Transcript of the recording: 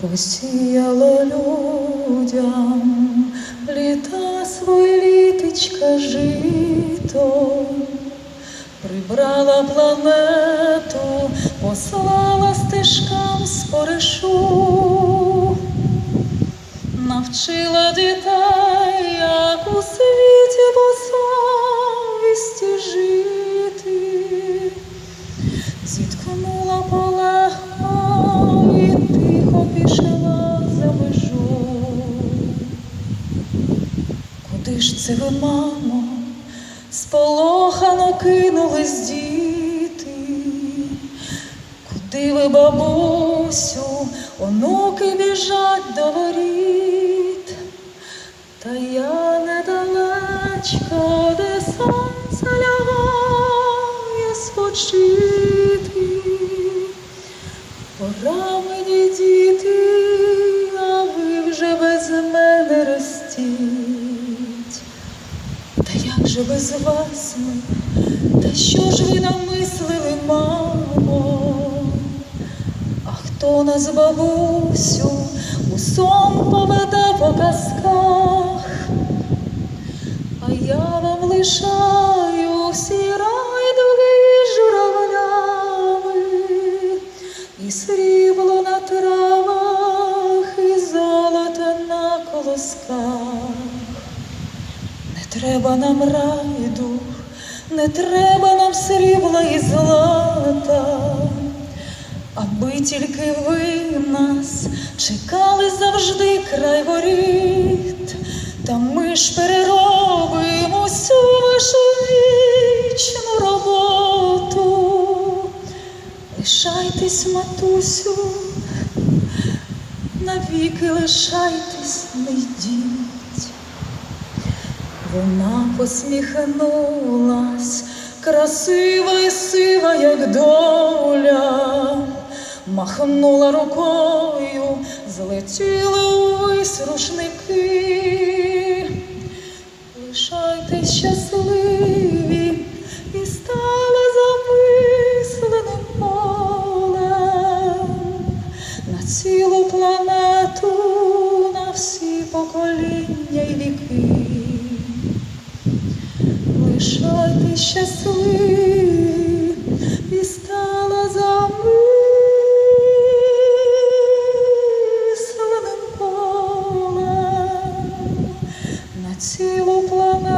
посіяла людям. Літа свої літочка жито, прибрала планету, послала стежкам споришу, навчила дітей, як у світі по совісті жити ж це ви, мамо, сполохано кинулись діти? Куди ви, бабусю, онуки біжать до воріт? Та я недалечко, де сонце лягає спочити. Пора мені діти, а ви вже без мене ростіть. Же без вас ми? Та що ж ви намислили, мамо? А хто нас, бабусю, у сон поведе по казках? А я вам лишаю всі райдуги журавлями, і срібло на травах, і золото на колосках. Треба нам райду, не треба нам срібла і злата, аби тільки ви нас чекали завжди край воріт, та ми ж переробимо всю вашу вічну роботу. Лишайтесь, матусю, навіки лишайтесь, не йдіть. Вона посміхнулась, красива і сива, як доля, махнула рукою, злетіли увесь рушники, лишайтесь щасливі і стала замисленим полем. На цілу планету, на всі покоління й віки. Лишати щасливим і стала замисленим полем на цілу планету.